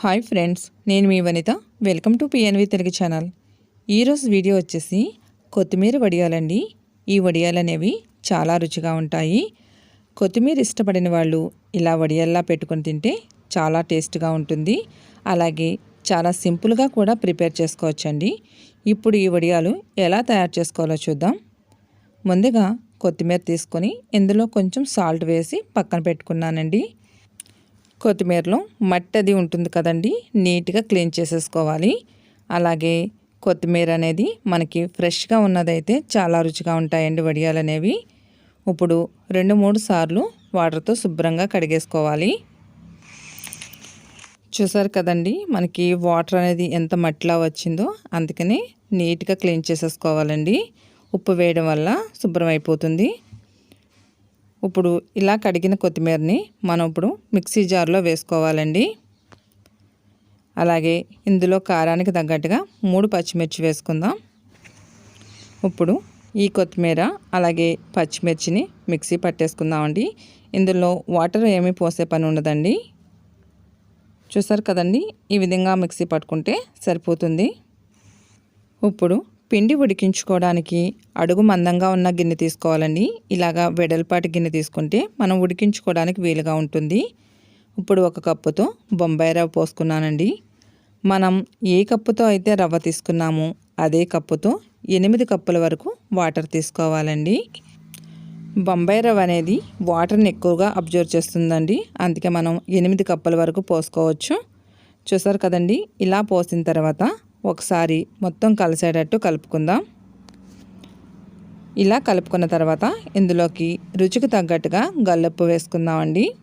Hi friends నేను మీ Vanitha. Welcome to PNV Telugu channel. ఈరోజు video వచ్చేసి కొత్తిమీర వడియాలండి. ఈ వడియాలు అనేవి చాలా రుచిగా ఉంటాయి. కొత్తిమీర ఇష్టపడిన వాళ్ళు ఇలా వడియాల్లా పెట్టుకొని తింటే చాలా టేస్ట్గా ఉంటుంది. అలాగే చాలా సింపుల్గా కూడా ప్రిపేర్ చేసుకోవచ్చండి. ఇప్పుడు ఈ వడియాలు ఎలా తయారు చేసుకోవాలో చూద్దాం. ముందుగా కొత్తిమీర తీసుకొని ఇందులో కొంచెం సాల్ట్ వేసి పక్కన పెట్టుకున్నానండి. కొత్తిమీరలో మట్టి అది ఉంటుంది కదండి నీట్గా క్లీన్ చేసేసుకోవాలి. అలాగే కొత్తిమీర అనేది మనకి ఫ్రెష్గా ఉన్నదైతే చాలా రుచిగా ఉంటాయండి వడియాలు అనేవి. ఇప్పుడు రెండు మూడు సార్లు వాటర్తో శుభ్రంగా కడిగేసుకోవాలి. చూసారు కదండి మనకి వాటర్ అనేది ఎంత మట్టిలా వచ్చిందో అందుకని నీట్గా క్లీన్ చేసేసుకోవాలండి. ఉప్పు వేయడం వల్ల శుభ్రం అయిపోతుంది. ఇప్పుడు ఇలా కడిగిన కొత్తిమీరని మనం ఇప్పుడు మిక్సీ జార్లో వేసుకోవాలండి. అలాగే ఇందులో కారానికి తగ్గట్టుగా మూడు పచ్చిమిర్చి వేసుకుందాం. ఇప్పుడు ఈ కొత్తిమీర అలాగే పచ్చిమిర్చిని మిక్సీ పట్టేసుకుందామండి. ఇందులో వాటర్ ఏమీ పోసే పని ఉండదండి. చూసారు కదండి? ఈ విధంగా మిక్సీ పట్టుకుంటే సరిపోతుంది. ఇప్పుడు పిండి ఉడికించుకోవడానికి అడుగు మందంగా ఉన్న గిన్నె తీసుకోవాలండి. ఇలాగా వెడల్పాటి గిన్నె తీసుకుంటే మనం ఉడికించుకోవడానికి వీలుగా ఉంటుంది. ఇప్పుడు ఒక కప్పుతో బొంబాయి రవ్వ పోసుకున్నానండి. మనం ఏ కప్పుతో అయితే రవ్వ తీసుకున్నామో అదే కప్పుతో ఎనిమిది కప్పుల వరకు వాటర్ తీసుకోవాలండి. బొంబాయి రవ్వ అనేది వాటర్ని ఎక్కువగా అబ్జర్వ్ చేస్తుందండి. అందుకే మనం ఎనిమిది కప్పుల వరకు పోసుకోవచ్చు. చూసారు కదండి? ఇలా పోసిన తర్వాత ఒకసారి మొత్తం కలిసేటట్టు కలుపుకుందాం. ఇలా కలుపుకున్న తర్వాత ఇందులోకి రుచికి తగ్గట్టుగా గల్లుప్పు వేసుకుందామండి.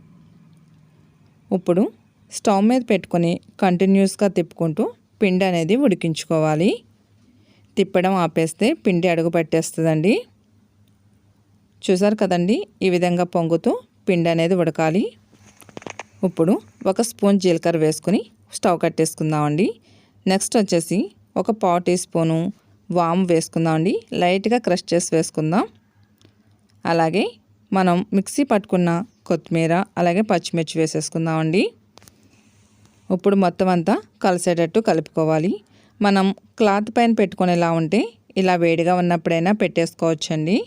ఇప్పుడు స్టవ్ మీద పెట్టుకొని కంటిన్యూస్గా తిప్పుకుంటూ పిండి అనేది ఉడికించుకోవాలి. తిప్పడం ఆపేస్తే పిండి అడుగు పెట్టేస్తుందండి. చూసారు కదండి ఈ విధంగా పొంగుతూ పిండి అనేది ఉడకాలి. ఇప్పుడు ఒక స్పూన్ జీలకర్ర వేసుకుని స్టవ్ కట్టేసుకుందామండి. నెక్స్ట్ వచ్చేసి ఒక పావు టీ స్పూను వామ్ వేసుకుందామండి లైట్గా క్రష్ చేసి వేసుకుందాం. అలాగే మనం మిక్సీ పట్టుకున్న కొత్తిమీర అలాగే పచ్చిమిర్చి వేసేసుకుందామండి ఇప్పుడు మొత్తం అంతా కలిసేటట్టు కలుపుకోవాలి. మనం క్లాత్ పైన పెట్టుకునేలా ఉంటే ఇలా వేడిగా ఉన్నప్పుడైనా పెట్టేసుకోవచ్చండి.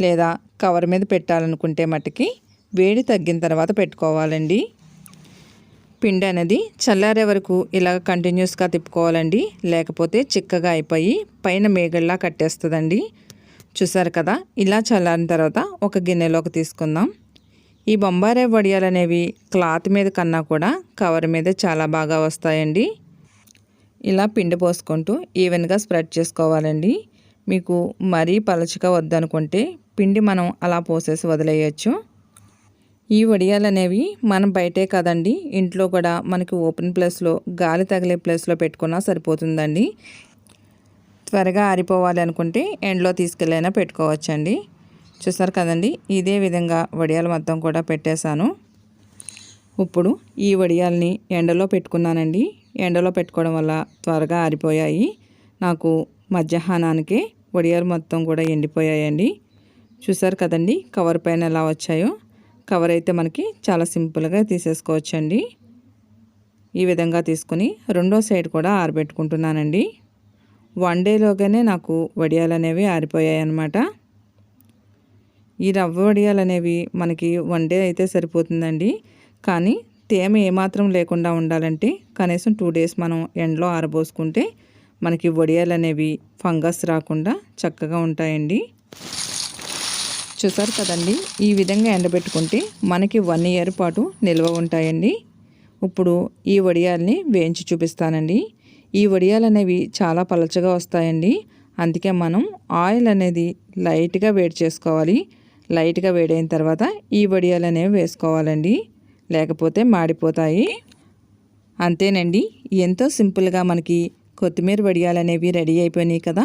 లేదా కవర్ మీద పెట్టాలనుకుంటే మట్టుకి వేడి తగ్గిన తర్వాత పెట్టుకోవాలండి. పిండి అనేది చల్లారే వరకు ఇలా కంటిన్యూస్గా తిప్పుకోవాలండి. లేకపోతే చిక్కగా అయిపోయి పైన మేగల్లా కట్టేస్తుందండి. చూసారు కదా? ఇలా చల్లారిన తర్వాత ఒక గిన్నెలోకి తీసుకుందాం. ఈ బొంబారే వడియాలు అనేవి క్లాత్ మీద కన్నా కూడా కవర్ మీద చాలా బాగా వస్తాయండి. ఇలా పిండి పోసుకుంటూ ఈవెన్గా స్ప్రెడ్ చేసుకోవాలండి. మీకు మరీ పలచగా వద్దనుకుంటే పిండి మనం అలా పోసేసి వదిలేయచ్చు. ఈ వడియాలు అనేవి మనం బయటే కదండి. ఇంట్లో కూడా మనకి ఓపెన్ ప్లేస్లో గాలి తగిలే ప్లేస్లో పెట్టుకున్నా సరిపోతుందండి. త్వరగా ఆరిపోవాలి అనుకుంటే ఎండ్లో తీసుకెళ్ళైనా పెట్టుకోవచ్చండి. చూసారు కదండి ఇదే విధంగా వడియాలు మొత్తం కూడా పెట్టేశాను. ఇప్పుడు ఈ వడియాల్ని ఎండలో పెట్టుకున్నానండి. ఎండలో పెట్టుకోవడం వల్ల త్వరగా ఆరిపోయాయి. నాకు మధ్యాహ్నానికి వడియాలు మొత్తం కూడా ఎండిపోయాయండి. చూసారు కదండి కవర్ పైన ఎలా వచ్చాయో. కవర్ అయితే మనకి చాలా సింపుల్గా తీసేసుకోవచ్చండి. ఈ విధంగా తీసుకుని రెండో సైడ్ కూడా ఆరబెట్టుకుంటున్నానండి. వన్ డేలోగానే నాకు వడియాలు అనేవి ఆరిపోయాయి అన్నమాట ఈ రవ్వ వడియాలు అనేవి మనకి వన్ డే అయితే సరిపోతుందండి. కానీ తేమ ఏమాత్రం లేకుండా ఉండాలంటే కనీసం టూ డేస్ మనం ఎండలో ఆరబోసుకుంటే మనకి వడియాలు అనేవి ఫంగస్ రాకుండా చక్కగా ఉంటాయండి. చూసారు కదండి? ఈ విధంగా ఎండబెట్టుకుంటే మనకి వన్ ఇయర్ పాటు నిల్వ ఉంటాయండి. ఇప్పుడు ఈ వడియాల్ని వేయించి చూపిస్తానండి. ఈ వడియాలు అనేవి చాలా పలచగా వస్తాయండి. అందుకే మనం ఆయిల్ అనేది లైట్గా వేడి చేసుకోవాలి. లైట్గా వేడైన తర్వాత ఈ వడియాలు అనేవి వేసుకోవాలండి. లేకపోతే మాడిపోతాయి. అంతేనండి. ఎంతో సింపుల్గా మనకి కొత్తిమీర వడియాలు అనేవి రెడీ అయిపోయినాయి కదా?